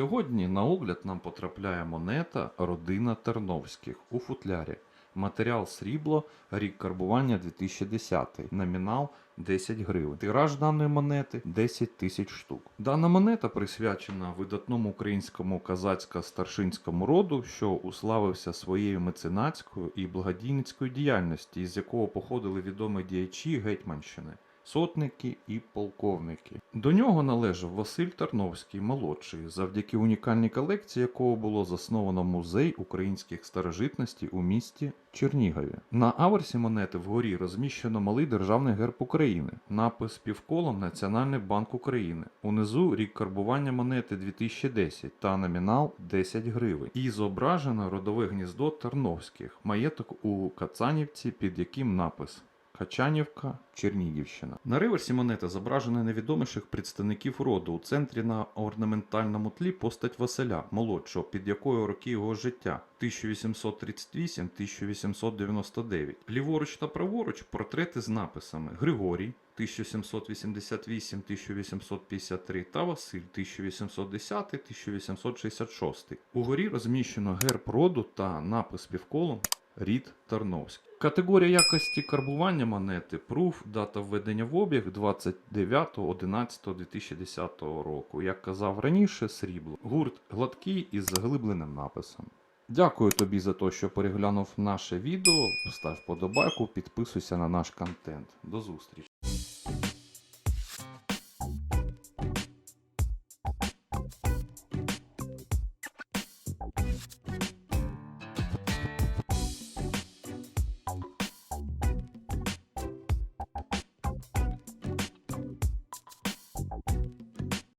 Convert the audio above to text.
Сьогодні на огляд нам потрапляє монета родина Терновських у футлярі. Матеріал срібло, рік карбування 2010, номінал 10 гривень. Тираж даної монети 10 тисяч штук. Дана монета присвячена видатному українському казацько-старшинському роду, що уславився своєю меценатською і благодійницькою діяльністю, із якого походили відомі діячі Гетьманщини. Сотники і полковники. До нього належав Василь Тарновський молодший, завдяки унікальній колекції якого було засновано музей українських старожитностей у місті Чернігові. На аверсі монети вгорі розміщено малий державний герб України, напис півколом Національний банк України. Унизу рік карбування монети 2010 та номінал 10 гривень. І зображено родове гніздо Тарновських, маєток у Кацанівці, під яким напис Качанівка, Чернігівщина. На реверсі монети зображено найвідоміших представників роду. У центрі на орнаментальному тлі постать Василя, молодшого, під якою роки його життя 1838-1899. Ліворуч та праворуч портрети з написами Григорій 1788-1853 та Василь 1810-1866. Угорі розміщено герб роду та напис півколом Рід Тарновський. Категорія якості карбування монети Proof, дата введення в обіг 29.11.2010 року. Як казав раніше, срібло. Гурт гладкий із заглибленим написом. Дякую тобі за те, що переглянув наше відео. Став вподобайку, підписуйся на наш контент. До зустрічі!